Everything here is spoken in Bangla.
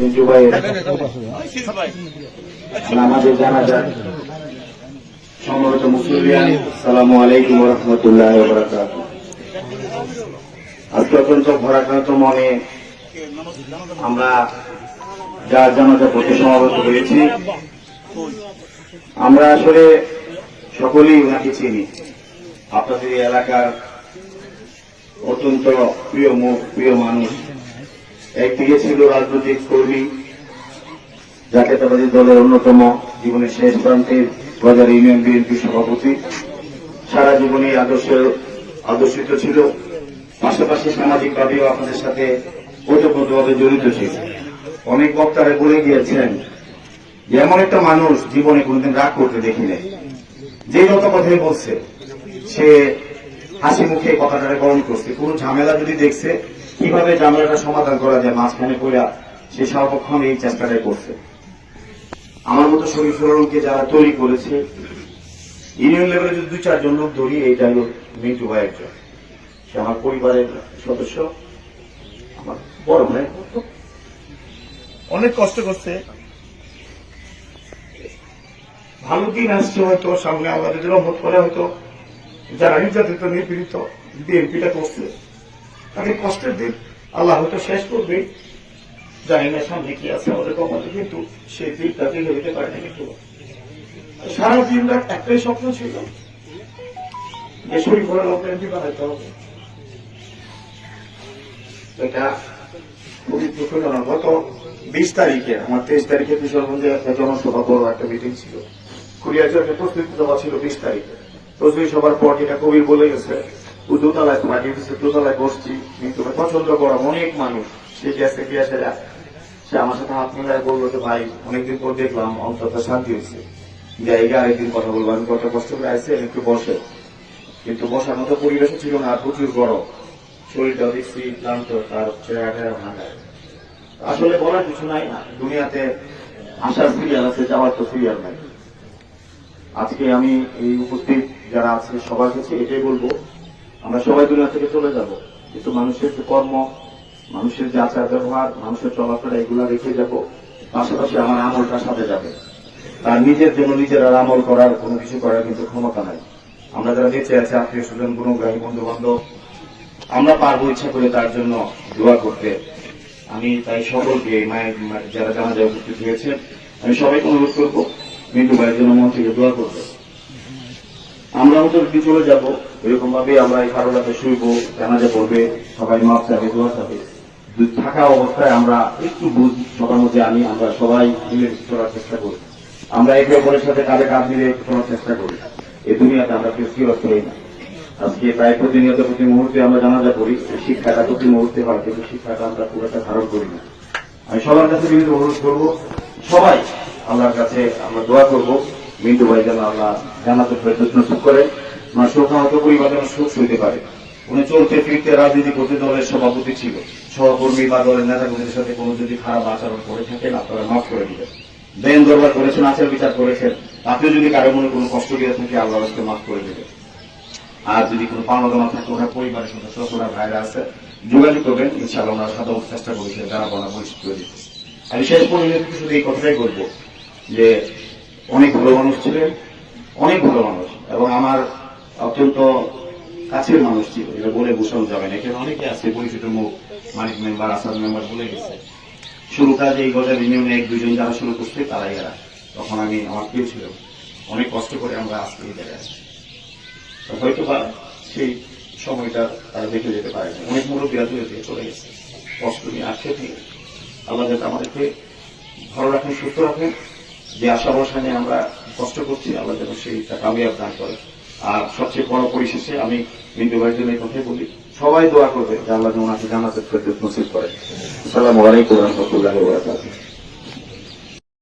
মিন্টু ভাইয়ের নামাজে জানা যায় সম্ভবত মুসলিয়ান সালামু আলাইকুম রহমতুল্লাহ বরাকাত আজকে অত্যন্ত ভরাক্রান্ত মনে আমরা যার জানাজা পড়তে সমাবেত হয়েছি আমরা আসলে সকলেই ওনাকে চিনি। আপনাদের এই এলাকার অত্যন্ত প্রিয় মুখ প্রিয় মানুষ একদিকে ছিল রাজনৈতিক কর্মী জাতীয়তাবাদী দলের অন্যতম জীবনের শেষ প্রান্তে বাজার ইউনিয়ন বিএনপি সভাপতি সারা জীবনে এই আদর্শের আদর্শিত ছিল। পাশাপাশি সামাজিকভাবেও আপনাদের সাথে ওতপ্রোতভাবে জড়িত ছিল। অনেক বক্তারা বলে গিয়েছেন, এমন একটা মানুষ জীবনে কোনোদিন রাগ করতে দেখি নাই। যে যত কথাই বলছে, সে হাসি মুখে কথাটা গ্রহণ করছে। কোন ঝামেলা যদি দেখছে, কীভাবে ঝামেলাটা সমাধান করা যায়, মাঝখানে পড়া সে সর্বক্ষণ এই চেষ্টাটাই করছে। আমার মতো শরীফুল আলমকে যারা তৈরি করেছে, ইউনিয়ন লেভেলে যদি দুই চারজন লোক ধরি, এইটা হলো মিন্টু ভাই একজন। সে আমার পরিবারের সদস্য, আমার বড় ভাই। অনেক কষ্ট করছে। ভালো দিন আসছে হয়তো, সামনে আল্লাহ যদি রহমত করে হয়তো যারা নির্যাতিত, নিপীড়িত বিএনপিটা করছে, তাদের কষ্টের দিন আল্লাহ হয়তো শেষ করবে। জানি না সামনে কি আছে আমাদের কমাতে কিন্তু সেই দিকটা দিলে হইতে পারে না কিন্তু। সারা দিন রাত একটাই স্বপ্ন ছিল, যে শরীর করে লোক এমপি বানাইতে হবে। এটা খুবই দুঃখজনক। গত বিশ তারিখে, আমার তেইশ তারিখে কিশোরগঞ্জে একটা জনসভা বড় একটা মিটিং ছিল। কুড়িয়াচরের প্রস্তুতি দেওয়া ছিল বিশ তারিখে। প্রস্তুতি সভার পর যেটা কবির বলে গেছে দোতলায় পাঠিয়ে দিচ্ছে দোতলায় বসছি কিন্তু পছন্দ করা অনেক মানুষ। সে গেছে গিয়েছে সে আমার সাথে হাত মিলায় বলল যে, ভাই, অনেকদিন পর দেখলাম অন্তত শান্তি হয়েছে। জায়গা আরেকদিন কথা বলব, আমি কত কষ্ট করে আসছে একটু বসে। কিন্তু বসার মতো পরিবেশও ছিল না প্রচুর গরম। শরীরটা দেখছি ক্লান্ত, তার চেহারাটা ভাঙা আসলে বলার কিছু নাই না, দুনিয়াতে আসার সিরিয়াল আছে, যাওয়ার তো সিরিয়াল নাই। আজকে আমি এই উপস্থিত যারা আছে সবার কাছে এটাই বলব, আমরা সবাই দুনিয়া থেকে চলে যাব। কিন্তু মানুষের যে কর্ম, মানুষের যে আচার ব্যবহার, মানুষের চলাফেরা, এগুলা রেখে যাব। পাশাপাশি আমার আমলটা সাথে যাবে। তার নিজের জন্য নিজের আর আমল করার, কোনো কিছু করার কিন্তু ক্ষমতা নাই। আমরা যারা বেঁচে আছে, আত্মীয় স্বজন, গুণগ্রাহী বন্ধু বান্ধব আমরা পারব ইচ্ছা করে তার জন্য দোয়া করতে। আমি তাই সকলকে, মায়ের, যারা জানা যায় উপস্থিত হয়েছে আমি সবাইকে অনুরোধ করব মিন্টু ভাইয়ের জন্য মন থেকে দোয়া করবে। আমরা হয়তো যদি চলে যাব? এরকম ভাবে আমরা এই কারও রাতে শুইব, জানাজা পড়বে, সবাই মাপ চাবে, দোয়া চাবে। থাকা অবস্থায় আমরা একটু বুঝ সবার মধ্যে আনি আমরা সবাই মিলে চলার চেষ্টা করি। আমরা একে অপরের সাথে কাঁধে কাঁধ মিলে চলার চেষ্টা করি। এই দুনিয়াতে আমরা কেউ স্থিরত্ব হই না। আজকে প্রায় প্রতিনিয়ত প্রতি মুহূর্তে আমরা জানাজা করি শিক্ষাটা প্রতি মুহূর্তে হয়, কিন্তু শিক্ষাটা আমরা পুরোটা ধারণ করি না। আমি সবার কাছে কিন্তু অনুরোধ করব, সবাই আল্লাহর কাছে আমরা দোয়া করব। মিন্টু ভাই যেন আল্লাহ জানাতে প্রযত্ন সুখ করে আমার শোকাহত পরিবার যেন সুখ সইতে পারে। উনি চলতে ফিরতে রাজনীতি করতে দলের সভাপতি ছিল। সহকর্মী বা দলের নেতাকর্মীদের সাথে কোনো যদি খারাপ আচরণ করে থাকেন, আপনারা মাফ করে দিবেন। দেন দরবার করেছেন, আচার বিচার করেছেন। আপনিও যদি কারও মনে কোনো কষ্ট দিয়ে থাকে, আল্লাহ রাস্তায় মাফ করে দেবেন। আর যদি কোনো পাওনা দামা থাকে, ওনার পরিবারের সদস্য ওনার ভাইরা আছে, যোগাযোগ করবেন। ইনশাআল্লাহ ওনার সাথে চেষ্টা করি সে জানা পাওনা পরিচিত করে দিতে আমি শেষ পর্যন্ত শুধু এই কথাটাই করব যে অনেক ভালো মানুষ ছিলেন, অনেক ভালো মানুষ, এবং আমার অত্যন্ত কাছের মানুষ ছিল, এটা বলে বোঝানো যাবে না। এখানে অনেকে আছে, পরিচিত মুখ, মানিক মেম্বার, আসাদ মেম্বার বলে গেছে। শুরুটা যে এই গজার ইউনিয়নে এক দুজন যারা শুরু করছে, তারাই এরা। তখন আমি, আমার কেউ ছিল। অনেক কষ্ট করে আমরা আজকে এই জায়গায় হয়তো বা সেই সময়টা তারা দেখে যেতে পারে অনেক মুরব্বীরা দূরে থেকে চলে গেছে। কষ্ট নিয়ে আক্ষেপ নিয়ে আল্লাহ যাতে আমাদেরকে ভালো রাখেন, সুস্থ রাখেন যে আশা ভরসা নিয়ে আমরা কষ্ট করছি, আল্লাহ যেন সেইটা কামিয়াব দান করে। আর সবচেয়ে বড় পরিশেষে আমি বিন্দু ভাইয়ের জন্য কথাই বলি, সবাই দোয়া করবে যে আল্লাহ যেন ওনাকে জানাতে নসিব করে। আসসালামু আলাইকুম রহমতুল্লাহ